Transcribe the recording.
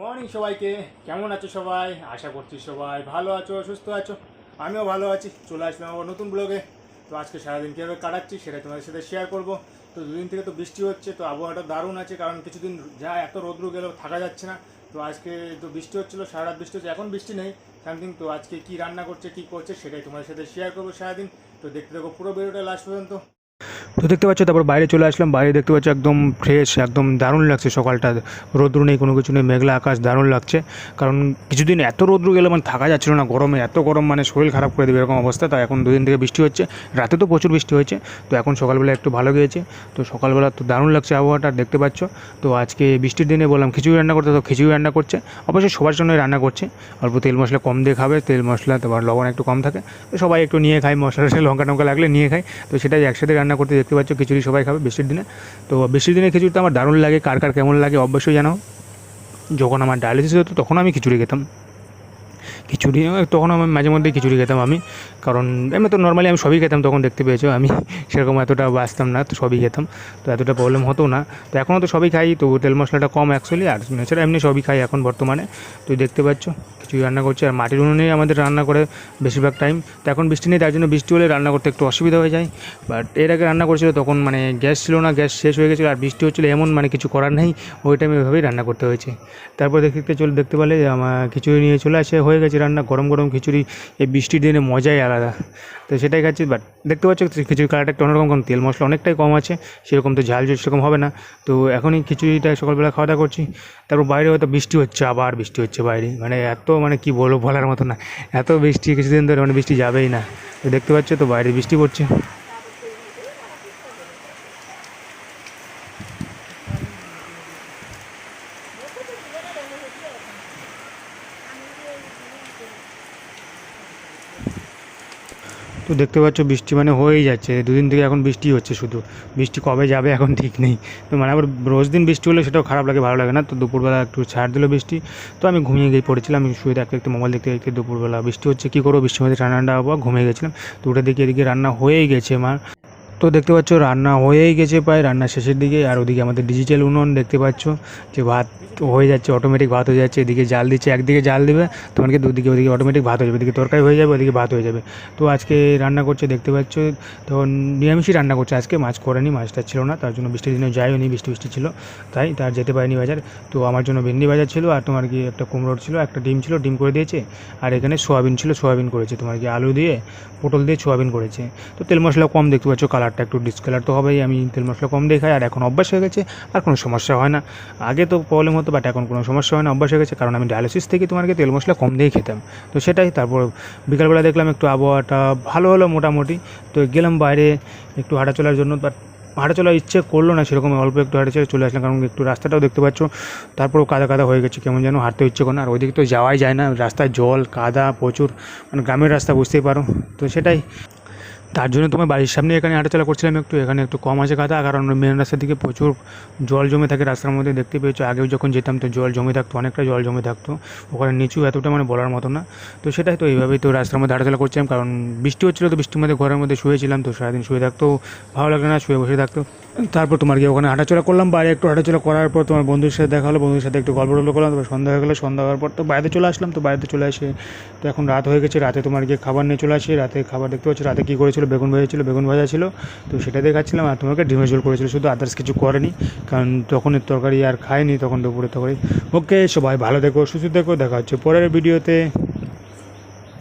Morning সবাইকে। কেমন আছো সবাই? আশা করছি সবাই ভালো আছো, সুস্থ আছো। আমিও ভালো আছি। চলে আসলাম আবার নতুন ব্লগে। তো আজকে সারাদিন কীভাবে কাটাচ্ছি সেটা তোমাদের সাথে শেয়ার করব। তো দুদিন থেকে তো বৃষ্টি হচ্ছে, তো আবহাওয়াটা দারুণ আছে কারণ কিছুদিন যা এত রৌদ্র গেলেও থাকা যাচ্ছে না। তো আজকে তো বৃষ্টি হচ্ছিল, সারা বৃষ্টি হচ্ছে, এখন বৃষ্টি নেই সামথিং তো আজকে কি রান্না করছে, কি করছে সেটাই তোমাদের সাথে শেয়ার করব সারাদিন। তো দেখতে দেখো পুরো ভিডিওটা লাস্ট পর্যন্ত। তো দেখতে পাচ্ছ, তারপর বাইরে চলে আসলাম। বাইরে দেখতে পাচ্ছ, একদম ফ্রেশ একদম দারুণ লাগছে সকালটা। রৌদ্র নেই, কোনো কিছু নেই, মেঘলা আকাশ, দারুণ লাগছে। কারণ কিছুদিন এত রৌদ্র গেলে মানে থাকা যাচ্ছিল না গরমে, এত গরম মানে শরীর খারাপ করে দেবে এরকম অবস্থা। তাই এখন দুদিন থেকে বৃষ্টি হচ্ছে, রাতে তো প্রচুর বৃষ্টি হয়েছে। তো এখন সকালবেলা একটু ভালো গিয়েছে। তো সকালবেলা তো দারুণ লাগছে আবহাওয়াটা, দেখতে পাচ্ছ। তো আজকে বৃষ্টির দিনে বললাম, খিচুড়ি রান্না করতে, তো খিচুড়ি রান্না করছে। অবশ্যই সবার জন্যই রান্না করছে। অল্প তেল মশলা কম দিয়ে খাবে, তেল মশলা, তারপর লবণ একটু কম থাকে। তো সবাই একটু নিয়ে খায়, মশলা লঙ্কা টঙ্কা লাগলে নিয়ে খায়। তো সেটাই একসাথে রান্না করতে দেখতে পাচ্ছ, খিচুড়ি সবাই খাবে বৃষ্টির দিনে। তো বৃষ্টির দিনে খিচুড়ি তো আমার দারুণ লাগে, কার কার কেমন লাগে অবশ্যই জানাও। যখন আমার ডায়ালিসিস হতো, তখন আমি খিচুড়ি খেতাম। খিচুড়ি তখন আমি মাঝে মধ্যেই খিচুড়ি খেতাম আমি। কারণ এমনি তো নর্মালি আমি সবই খেতাম তখন, দেখতে পেয়েছ? আমি সেরকম এতটা বাঁচতাম না, তো সবই খেতাম। তো এতটা প্রবলেম হতো না। তো এখনও তো সবই খাই, তো তেল মশলাটা কম অ্যাকচুয়ালি আর এছাড়া এমনি সবই খাই এখন বর্তমানে। তো দেখতে পাচ্ছ, খিচুড়ি রান্না করছে। আর মাটির উনুনেই আমাদের রান্না করে বেশিরভাগ টাইম তো এখন বৃষ্টি নেই, তার জন্য বৃষ্টি হলে রান্না করতে একটু অসুবিধা হয়ে যায়। বাট এর আগে রান্না করেছিল, তখন মানে গ্যাস ছিল না, গ্যাস শেষ হয়ে গেছিল। আর বৃষ্টি হচ্ছিল, এমন মানে কিছু করার নেই। ওই টাইমে এভাবেই রান্না করতে হয়েছে। তারপর দেখতে চলে, দেখতে পেলে আমার খিচুড়ি নিয়ে চলে আসে, হয়ে গেছে রান্না গরম গরম খিচুড়ি, এই বৃষ্টির দিনে মজাই আলাদা। তো সেটাই খাচ্ছি বাট দেখতে পাচ্ছ খিচুড়ি কালারটা একটু অন্যরকম তেল মশলা অনেকটাই কম আছে, সেরকম তো ঝাল ঝুল সেরকম হবে না। তো এখনই খিচুড়িটা সকালবেলা খাওয়া দাওয়া করছি, তারপর বাইরে হয়তো বৃষ্টি হচ্ছে, আবার বৃষ্টি হচ্ছে বাইরে। মানে এত মানে কি বলব বলার মতো না, এত বৃষ্টি কিছুদিন ধরে মানে বৃষ্টি যাবেই না। তো দেখতে পাচ্ছ, তো বাইরে বৃষ্টি পড়ছে। তো দেখতে পাচ্ছ বৃষ্টি মানে হয়েই যাচ্ছে। দুদিন থেকে এখন বৃষ্টি হচ্ছে শুধু। বৃষ্টি কবে যাবে এখন ঠিক নেই। তো মানে আবার রোজ দিন বৃষ্টি হলে সেটাও খারাপ লাগে, ভালো লাগে না। তো দুপুরবেলা একটু ছাড় দিল বৃষ্টি। তো আমি ঘুমিয়ে গিয়ে পড়েছিলাম, আমি শুয়ে দেখতে একটু মোবাইল দেখতে দেখতে দুপুরবেলা। বৃষ্টি হচ্ছে, কী করব? বৃষ্টির মধ্যে ঠান্ডা ঠান্ডা আবহাওয়া, ঘুমিয়ে গেছিলাম। তো ওটা দেখি এদিকে রান্না হয়েই গেছে আমার তো দেখতে পাচ্ছ, রান্না হয়েই গেছে প্রায়, রান্না শেষের দিকে। আর ওদিকে আমাদের ডিজিটাল উনুন দেখতে পাচ্ছ, যে ভাত হয়ে যাচ্ছে অটোমেটিক ভাত হয়ে যাচ্ছে। এদিকে জাল দিচ্ছে, একদিকে জাল দেবে তোমার কি দুদিকে ওদিকে অটোমেটিক ভাত হয়ে যাবে। এদিকে তরকারি হয়ে যাবে, ওদিকে ভাত হয়ে যাবে। তো আজকে রান্না করছে, দেখতে পাচ্ছ, তখন নিরামিষই রান্না করছে আজকে। মাছ করেনি, মাছটা ছিল না, তার জন্য বৃষ্টির দিনে যাইও নি, বৃষ্টি বৃষ্টি ছিল। তাই তার যেতে পারিনি বাজার। তো আমার জন্য ভেন্ডি বাজার ছিল, আর তোমার কি একটা কুমড়োর ছিল, একটা ডিম ছিল, ডিম করে দিয়েছে। আর এখানে সোয়াবিন ছিল, সোয়াবিন করেছে। তোমার কি আলু দিয়ে পটল দিয়ে সোয়াবিন করেছে। তো তেল মশলা কম দেখতে পাচ্ছ কালারটা একটু ডিসকালার তো হবেই, আমি তেল মশলা কম দিয়ে খাই আর এখন অভ্যাস হয়ে গেছে, আর কোনো সমস্যা হয় না। আগে তো প্রবলেম হতো বাট এখন কোনো সমস্যা হয় না, অভ্যাস হয়ে গেছে, কারণ আমি ডায়ালিসিস থেকে তোমার কি তেল মশলা কম দিয়ে খেতাম। তো সেটাই তারপর বিকালবেলা দেখলাম একটু আবহাওয়াটা ভালো হলো মোটামুটি, তো গেলাম বাইরে একটু হাঁটা চলার জন্য বাট হাঁটা চলার ইচ্ছে করল না, সেরকম অল্প একটু হাঁটা চলে চলে আসলাম, কারণ একটু রাস্তাটাও দেখতে পাচ্ছ, তারপরেও কাদা কাদা হয়ে গেছে, কেমন যেন হাঁটতে ইচ্ছে করে না, আর ওইদিকে তো যাওয়াই যায় না, রাস্তায় জল, কাদা প্রচুর মানে গ্রামের রাস্তা, বুঝতেই পারো। তো সেটাই তার জন্য তোমার বাড়ির সামনে এখানে হাঁটাচলা করছিলাম একটু, এখানে একটু কম আছে কাদা কারণ মেন রাস্তার দিকে প্রচুর জল জমে থাকে, রাস্তার মধ্যে দেখতে পেয়েছ, আগেও যখন যেতাম তো জল জমে থাকতো, অনেকটা জল জমে থাকতো। ওখানে নিচু এতটা মানে বলার মতো না। তো সেটাই তো এইভাবেই তো রাস্তার মধ্যে হাঁটাচলা করছিলাম, কারণ বৃষ্টি হচ্ছিল তো বৃষ্টির মধ্যে ঘরের মধ্যে শুয়েছিলাম তো সারাদিন শুয়ে থাকতো ভালো লাগল না, শুয়ে বসে থাকতো তারপর তোমার গিয়ে ওখানে হাঁটাচলা করলাম, বাইরে একটু হাঁটাচলা করার পর তোমার বন্ধুর সাথে দেখা হলো, বন্ধুর সাথে একটু গল্প টল্প করলাম, তারপর সন্ধ্যা হয়ে গেলো, সন্ধ্যা হওয়ার পর তো বাইরে চলে আসলাম, তো বাইরে চলে আসে তো এখন রাত হয়ে গেছে, রাতে তোমার গিয়ে খাবার নিয়ে চলে আসে, রাতে খাবার দেখতে পাচ্ছি, রাতে কী করেছিল বেগুন ভাজা ছিল, বেগুন ভাজা ছিল, তো সেটা দিয়ে খাচ্ছিলাম আর তোমাকে ডিমের ঝোল করেছিল, শুধু আদার্স কিছু করেনি, কারণ তখনের তরকারি আর খায়নি তখন দুপুরে তরকারি। ওকে, সবাই ভালো দেখো সুস্থ দেখো দেখা হচ্ছে পরের ভিডিওতে।